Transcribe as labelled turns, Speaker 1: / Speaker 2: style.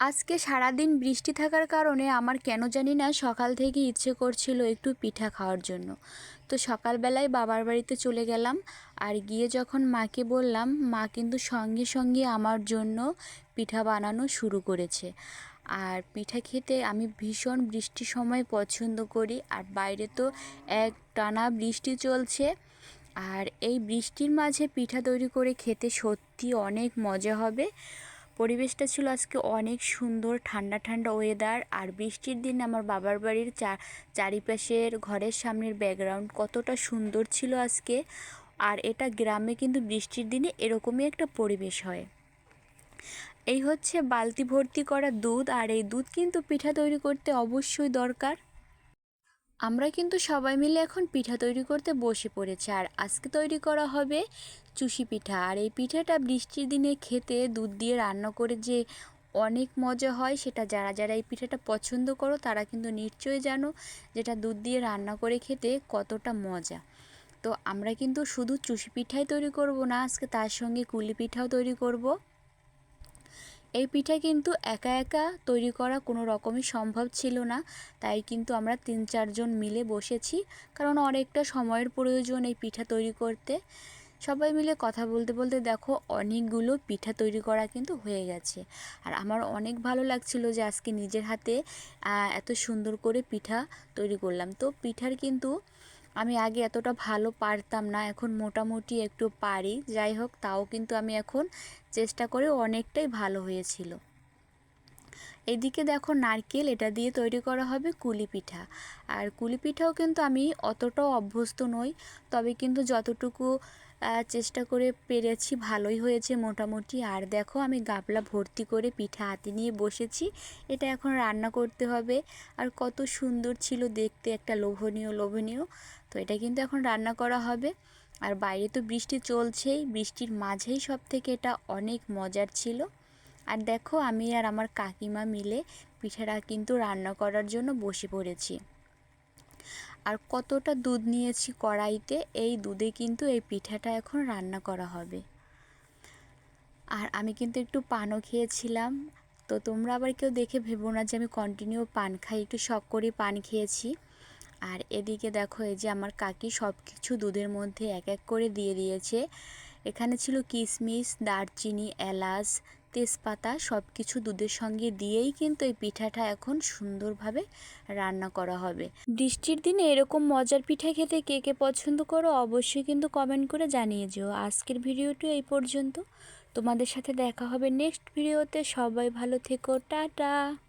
Speaker 1: আজকে সারাদিন বৃষ্টি থাকার কারণে আমার কেন জানি না সকাল থেকে ইচ্ছে করছিল একটু পিঠা খাওয়ার জন্য। তো সকালবেলায় বাবার বাড়িতে চলে গেলাম আর গিয়ে যখন মাকে বললাম, মা কিন্তু সঙ্গে সঙ্গে আমার জন্য পিঠা বানানো শুরু করেছে। আর পিঠা খেতে আমি ভীষণ বৃষ্টির সময় পছন্দ করি আর বাইরে তো এক টানা বৃষ্টি চলছে। আর এই বৃষ্টির মাঝে পিঠা তৈরি করে খেতে সত্যি অনেক মজা হবে। পরিবেশটা ছিল আজকে অনেক সুন্দর, ঠান্ডা ঠান্ডা ওয়েদার আর বৃষ্টির দিন আমার বাবার বাড়ির চা, চারিপাশের ঘরের সামনের ব্যাকগ্রাউন্ড কতটা সুন্দর ছিল আজকে। আর এটা গ্রামে কিন্তু বৃষ্টির দিনে এরকমই একটা পরিবেশ হয়। এই হচ্ছে বালতি ভর্তি করা দুধ আর এই দুধ কিন্তু পিঠা তৈরি করতে অবশ্যই দরকার। আমরা কিন্তু সবাই মিলে এখন পিঠা তৈরি করতে বসে পড়েছি। আর আজকে তৈরি করা হবে চুষি পিঠা। আর এই পিঠাটা বৃষ্টির দিনে খেতে, দুধ দিয়ে রান্না করে যে অনেক মজা হয়, সেটা যারা যারা এই পিঠাটা পছন্দ করো, তারা কিন্তু নিশ্চয়ই জানো যেটা দুধ দিয়ে রান্না করে খেতে কতটা মজা। তো আমরা কিন্তু শুধু চুষি পিঠাই তৈরি করব না, আজকে তার সঙ্গে কুলি পিঠাও তৈরি করব। এই পিঠা কিন্তু একা একা তৈরি করা কোনো রকমই সম্ভব ছিল না। তাই কিন্তু আমরা তিন চারজন মিলে বসেছি, কারণ অনেকটা সময়ের প্রয়োজন এই পিঠা তৈরি করতে। সবাই মিলে কথা বলতে বলতে দেখো অনেকগুলো পিঠা তৈরি করা কিন্তু হয়ে গেছে। আর আমার অনেক ভালো লাগছিল যে আজকে নিজের হাতে এত সুন্দর করে পিঠা তৈরি করলাম। তো পিঠার কিন্তু আমি আগে এতটা ভালো পারতাম না, এখন মোটামুটি একটু পারি। যাই হোক, তাও কিন্তু আমি এখন চেষ্টা করে অনেকটাই ভালো হয়েছিল। এদিকে দেখো নারকেল, এটা দিয়ে তৈরি করা হবে কুলি পিঠা। আর কুলি পিঠাও কিন্তু আমি অতটাও অভ্যস্ত নই, তবে কিন্তু যতটুকু চেষ্টা করে পেরেছি, ভালোই হয়েছে মোটামুটি। আর দেখো, আমি গাবলা ভর্তি করে পিঠা হাতে নিয়ে বসেছি। এটা এখন রান্না করতে হবে। আর কত সুন্দর ছিল দেখতে, একটা লোভনীয় লোভনীয়। তো এটা কিন্তু এখন রান্না করা হবে। আর বাইরে তো বৃষ্টি চলছেই, বৃষ্টির মাঝেই সব থেকে এটা অনেক মজার ছিল। আর দেখো, আমি আর আমার কাকিমা মিলে পিঠাটা কিন্তু রান্না করার জন্য বসে পড়েছি। আর কতটা দুধ নিয়েছি কড়াইতে, এই দুধে কিন্তু এই পিঠাটা এখন রান্না করা হবে। আর আমি কিন্তু একটু পানও খেয়েছিলাম। তো তোমরা আবার কেউ দেখে ভেবো না যে আমি কন্টিনিউ পান খাই, একটু শখ করে পান খেয়েছি। আর এদিকে দেখো, এই যে আমার কাকি সব কিছু দুধের মধ্যে এক এক করে দিয়ে দিয়েছে। এখানে ছিল কিশমিশ দারচিনি, এলাচ, তেজপাতা সব কিছু দুধের সঙ্গে দিয়েই কিন্তু এই পিঠাটা এখন সুন্দরভাবে রান্না করা হবে। বৃষ্টির দিনে এরকম মজার পিঠা খেতে কে কে পছন্দ করো অবশ্যই কিন্তু কমেন্ট করে জানিয়ে যেও। আজকের ভিডিওটি এই পর্যন্ত। তোমাদের সাথে দেখা হবে নেক্সট ভিডিওতে। সবাই ভালো থেকো। টাটা!